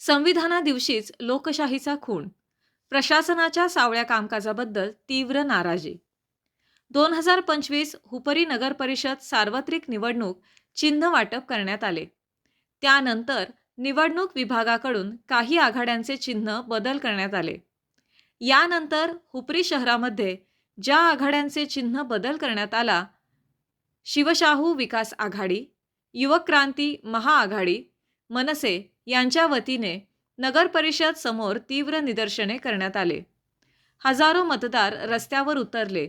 संविधाना दिवशीच लोकशाहीचा खून प्रशासनाच्या सावळ्या कामकाजाबद्दल तीव्र नाराजी. दोन हजार पंचवीस हुपरी नगर परिषद सार्वत्रिक निवडणूक चिन्ह वाटप करण्यात आले. त्यानंतर निवडणूक विभागाकडून काही आघाड्यांचे चिन्ह बदल करण्यात आले. यानंतर हुपरी शहरामध्ये ज्या आघाड्यांचे चिन्ह बदल करण्यात आला शिवशाहू विकास आघाडी युवक क्रांती महाआघाडी मनसे यांच्या वतीने नगर परिषद समोर तीव्र निदर्शने करण्यात आले. हजारो मतदार रस्त्यावर उतरले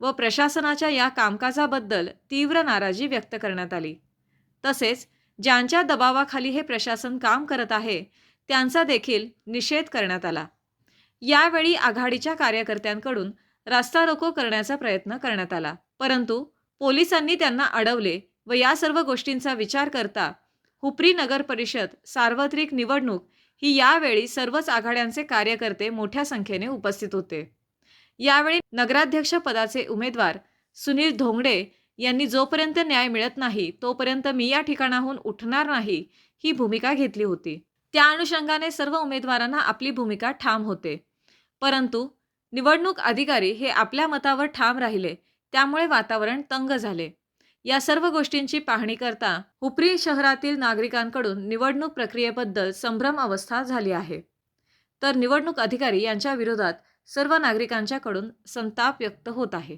व प्रशासनाच्या या कामकाजाबद्दल तीव्र नाराजी व्यक्त करण्यात आली. तसेच ज्यांच्या दबावाखाली हे प्रशासन काम करत आहे त्यांचा देखील निषेध करण्यात आला. यावेळी आघाडीच्या कार्यकर्त्यांकडून रास्ता रोको करण्याचा प्रयत्न करण्यात आला. परंतु पोलिसांनी त्यांना अडवले व या सर्व गोष्टींचा विचार करता हुपरी नगर परिषद सार्वत्रिक निवडणूक ही यावेळी सर्वच आघाड्यांचे कार्यकर्ते मोठ्या संख्येने उपस्थित होते. यावेळी नगराध्यक्ष पदाचे उमेदवार सुनील धोंगडे यांनी जोपर्यंत न्याय मिळत नाही तोपर्यंत मी या ठिकाणाहून उठणार नाही ही भूमिका घेतली होती. त्या अनुषंगाने सर्व उमेदवारांना आपली भूमिका ठाम होते. परंतु निवडणूक अधिकारी हे आपल्या मतावर ठाम राहिले त्यामुळे वातावरण तंग झाले. या सर्व गोष्टींची पाहणी करता हुपरी शहरातील नागरिकांकडून निवडणूक प्रक्रियेबद्दल संभ्रम अवस्था झाली आहे. तर निवडणूक अधिकारी यांच्या विरोधात सर्व नागरिकांच्याकडून संताप व्यक्त होत आहे.